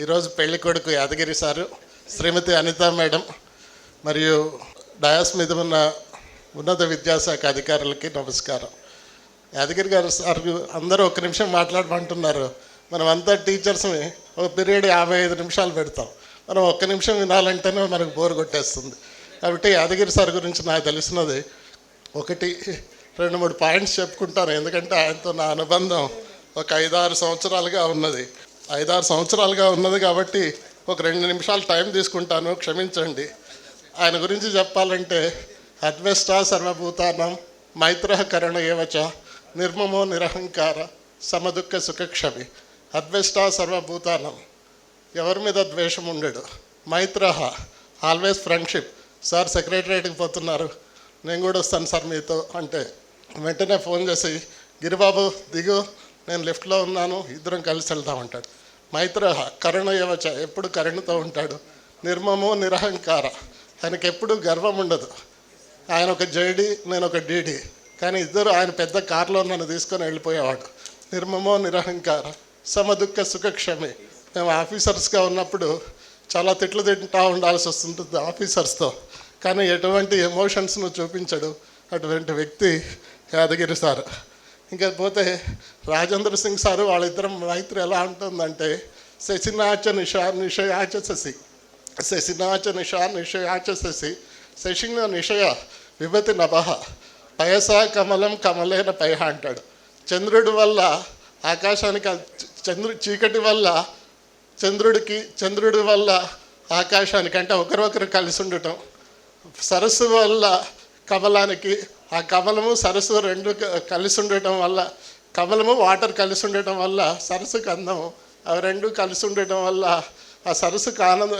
ఈరోజు పెళ్ళి కొడుకు యాదగిరి సారు శ్రీమతి అనిత మేడం మరియు డయాస్ మీద ఉన్న ఉన్నత విద్యాశాఖ అధికారులకి నమస్కారం. యాదగిరి గారు సార్ అందరూ ఒక నిమిషం మాట్లాడమంటున్నారు. మనం అంతా టీచర్స్ని ఒక పీరియడ్ యాభై ఐదు నిమిషాలు పెడతాం. మనం ఒక్క నిమిషం వినాలంటేనే మనకు బోర్ కొట్టేస్తుంది. కాబట్టి యాదగిరి సార్ గురించి నాకు తెలిసినది ఒకటి రెండు మూడు పాయింట్స్ చెప్పుకుంటాను. ఎందుకంటే ఆయనతో నా అనుబంధం ఒక ఐదారు సంవత్సరాలుగా ఉన్నది. ఐదారు సంవత్సరాలుగా ఉన్నది కాబట్టి ఒక రెండు నిమిషాలు టైం తీసుకుంటాను క్షమించండి. ఆయన గురించి చెప్పాలంటే అద్వెష్ట సర్వభూతానం మైత్ర కరణ ఏవచ నిర్మమో నిరహంకార సమదుఃఖ సుఖక్షమి. అద్వెష్ట సర్వభూతానం ఎవరి మీద ద్వేషం ఉండడు? మైత్ర ఆల్వేస్ ఫ్రెండ్షిప్. సార్ సెక్రటరేట్కి పోతున్నారు. నేను కూడా వస్తాను సార్ మీతో. అంటే వెంటనే ఫోన్ చేసి గిరిబాబు దిగు. నేను లిఫ్ట్లో ఉన్నాను ఇద్దరం కలిసి వెళ్తామంటాడు మైత్ర కరుణ యవచ ఎప్పుడు కరుణతో ఉంటాడు? నిర్మమో నిరహంకార. ఆయనకి ఎప్పుడు గర్వం ఉండదు. ఆయన ఒక జేడి నేను ఒక డీడీ. కానీ ఇద్దరు ఆయన పెద్ద కారులో నన్ను తీసుకొని వెళ్ళిపోయేవాడు. నిర్మమో నిరహంకార. సమదుఃఖ సుఖక్షమి. మేము ఆఫీసర్స్గా ఉన్నప్పుడు చాలా తిట్లు తింటా ఉండాల్సి వస్తుంటుంది ఆఫీసర్స్తో కానీ ఎటువంటి ఎమోషన్స్ను చూపించడు అటువంటి వ్యక్తి యాదగిరి సార్. ఇంకా పోతే రాజేంద్ర సింగ్ సారు వాళ్ళిద్దరం రైతులు ఎలా ఉంటుందంటే శశినాచ నిషా నిషయాచ శశి. శశినాచ నిషా నిషయాచ శశి. శశిన నిషయ విభతి నభ పయసా కమలం కమలేన పయహ అంటాడు. చంద్రుడి వల్ల ఆకాశానికి చంద్రు చీకటి వల్ల చంద్రుడికి చంద్రుడి వల్ల ఆకాశానికి అంటే ఒకరొకరు కలిసి ఉండటం. సరస్సు వల్ల కవలానికి ఆ కవలము సరస్సు రెండు కలిసి ఉండటం వల్ల కవలము వాటర్ కలిసి ఉండటం వల్ల సరస్సుకు అందము అవి రెండు కలిసి ఉండటం వల్ల ఆ సరస్సుకు ఆనంద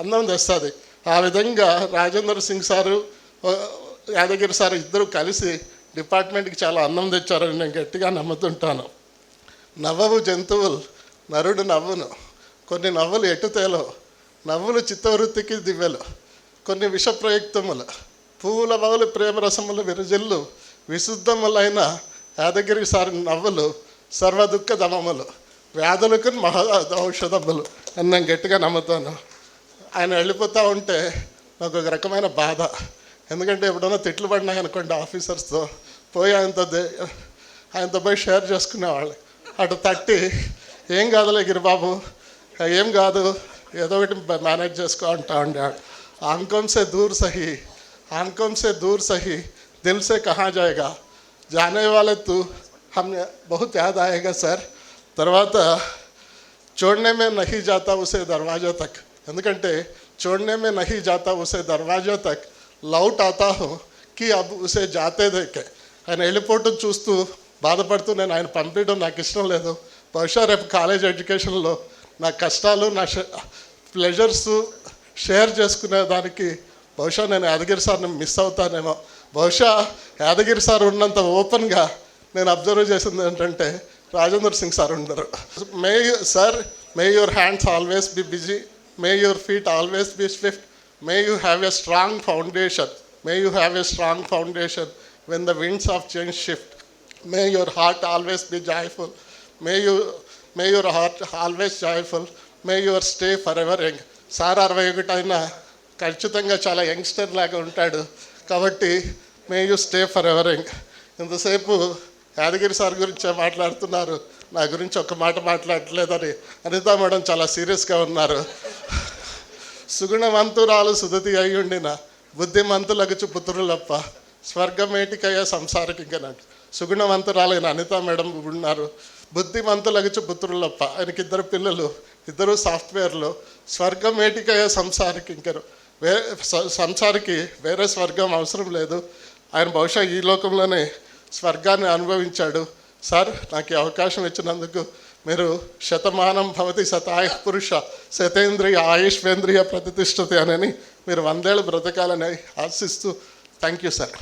అందం తెస్తుంది. ఆ విధంగా రాజేంద్ర సింగ్ సారు యాదగిరి సార్ ఇద్దరు కలిసి డిపార్ట్మెంట్కి చాలా అందం తెచ్చారని నేను గట్టిగా నమ్ముతుంటాను. నవ్వవు జంతువులు నరుడు నవ్వును. కొన్ని నవ్వులు ఎటుతేలో నవ్వులు చిత్తవృత్తికి దివ్యలు కొన్ని విషప్రయుక్తములు. పువ్వుల వవులు ప్రేమరసములు విరజిల్లు విశుద్ధములైన యాదగిరి సారి నవ్వులు సర్వదుఃఖ దమములు వ్యాధులకు మహా ఔషధములు. అని నేను గట్టిగా నమ్ముతాను. ఆయన వెళ్ళిపోతూ ఉంటే నాకు ఒక రకమైన బాధ. ఎందుకంటే ఎప్పుడైనా తిట్లు పడినాయి అనుకోండి ఆఫీసర్స్తో పోయి ఆయనతో దే- ఆయనతో పోయి షేర్ చేసుకునేవాళ్ళు. అటు తట్టి ఏం కాదులే గిరిబాబు ఏం కాదు ఏదో ఒకటి మేనేజ్ చేసుకో అంటా ఉండేవాడు ఆంకం సే దూర్ సహి. ఆంకం సే దూర్ సహి దిల్ సే కహా జాయేగా జానే వాలే తూ హమ్ బహుత్ యాద్ ఆయేగా సార్ తర్వాత छोड़ने में नहीं जाता उसे दरवाजा तक ఎందుకంటే छोड़ने में नहीं जाता उसे दरवाजा तक लौट आता हूँ कि अब उसे जाते देखे ఆయన వెళ్ళిపోవటం చూస్తూ బాధపడుతూ నేను ఆయన పంపించడం నాకు ఇష్టం లేదు బహుశా రేపు కాలేజ్ ఎడ్యుకేషన్లో నా కష్టాలు నా ప్లెజర్స్ షేర్ చేసుకునే దానికి బహుశా నేను యాదగిరి సార్ని మిస్ అవుతానేమో. బహుశా యాదగిరి సార్ ఉన్నంత ఓపెన్గా నేను అబ్జర్వ్ చేసింది ఏంటంటే రాజేంద్ర సింగ్ సార్ ఉండరు. May sir may your hands always be busy may your feet always be swift may you have a strong foundation may you have a strong foundation when the winds of change shift may your heart always be joyful may you may your heart always joyful may your stay forever young sir అరవై ఒకటి అయినా ఖచ్చితంగా చాలా youngster లాగా ఉంటాడు. కాబట్టి may you stay for ever ఇంతసేపు Yadagiri sir గురించే మాట్లాడుతున్నారు? నా గురించి ఒక మాట మాట్లాడలేదని అనితా మేడం చాలా సీరియస్గా ఉన్నారు. సుగుణవంతురాలు సుదతి అయ్యుండిన బుద్ధిమంతులగుచు పుత్రులప్ప స్వర్గమేటికయ్య సంసారకింకనంట సుగుణవంతురాలైన అనిత మేడం ఉన్నారు. బుద్ధిమంతులగుచు పుత్రులప్ప ఆయనకి ఇద్దరు పిల్లలు ఇద్దరు సాఫ్ట్వేర్లో సంసారకి సంసారకింకరు వే సంసారికి వేరే స్వర్గం అవసరం లేదు. ఆయన బహుశా ఈ లోకంలోనే స్వర్గాన్ని అనుభవించాడు. సార్ నాకు ఈ అవకాశం ఇచ్చినందుకు మీరు శతమానం భవతి శతాయ పురుష శతేంద్రియ ఆయుష్వేంద్రియ ప్రతిష్టతి అని మీరు వందేళ్ళు బ్రతకాలని ఆశిస్తూ థ్యాంక్ యూ సార్.